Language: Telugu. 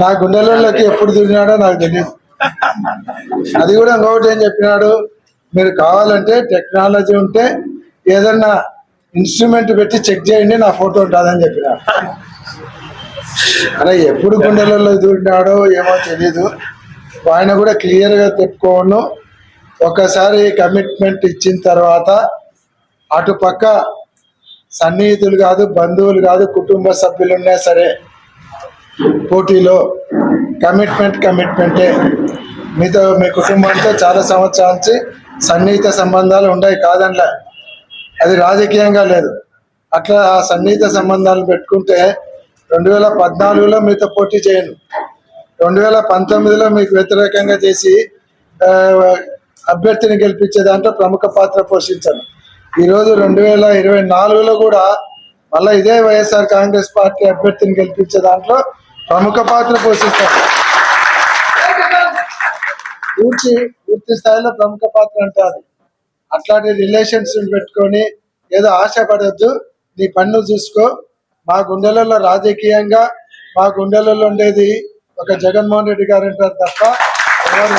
నా గుండెలలోకి ఎప్పుడు దూరినాడో నాకు తెలియదు అది కూడా ఇంకొకటి ఏం చెప్పినాడు? మీరు కావాలంటే టెక్నాలజీ ఉంటే ఏదన్నా ఇన్స్ట్రుమెంట్ పెట్టి చెక్ చేయండి నా ఫోటో ఉంటుందని చెప్పినాడు. అలా ఎప్పుడు గుండెలలో దూరినాడో ఏమో తెలీదు. ఆయన కూడా క్లియర్గా చెప్పుకోను. ఒకసారి కమిట్మెంట్ ఇచ్చిన తర్వాత అటుపక్క సన్నిహితులు కాదు బంధువులు కాదు కుటుంబ సభ్యులు ఉన్నా సరే పోటీలో కమిట్మెంట్ కమిట్మెంటే. మీతో మీ కుటుంబంతో చాలా సంవత్సరాల నుంచి సన్నిహిత సంబంధాలు ఉన్నాయి కాదనలే. అది రాజకీయంగా లేదు. అట్లా ఆ సన్నిహిత సంబంధాలు పెట్టుకుంటే రెండు వేల పద్నాలుగులో మీతో పోటీ చేయను. రెండు వేల పంతొమ్మిదిలో మీకు వ్యతిరేకంగా చేసి అభ్యర్థిని గెలిపించే దాంట్లో ప్రముఖ పాత్ర పోషించాను. ఈరోజు రెండు వేల ఇరవై నాలుగులో కూడా మళ్ళీ ఇదే వైఎస్ఆర్ కాంగ్రెస్ పార్టీ అభ్యర్థిని గెలిపించే దాంట్లో ప్రముఖ పాత్ర పోషిస్తారు. పూర్తి పూర్తి స్థాయిలో ప్రముఖ పాత్ర అంటారు అట్లాంటి రిలేషన్స్ పెట్టుకొని ఏదో ఆశపడద్దు నీ పన్ను చూసుకో. మా గుండెలలో రాజకీయంగా మా గుండెలలో ఉండేది ఒక జగన్మోహన్ రెడ్డి గారు అంటారు తప్ప ఎవరు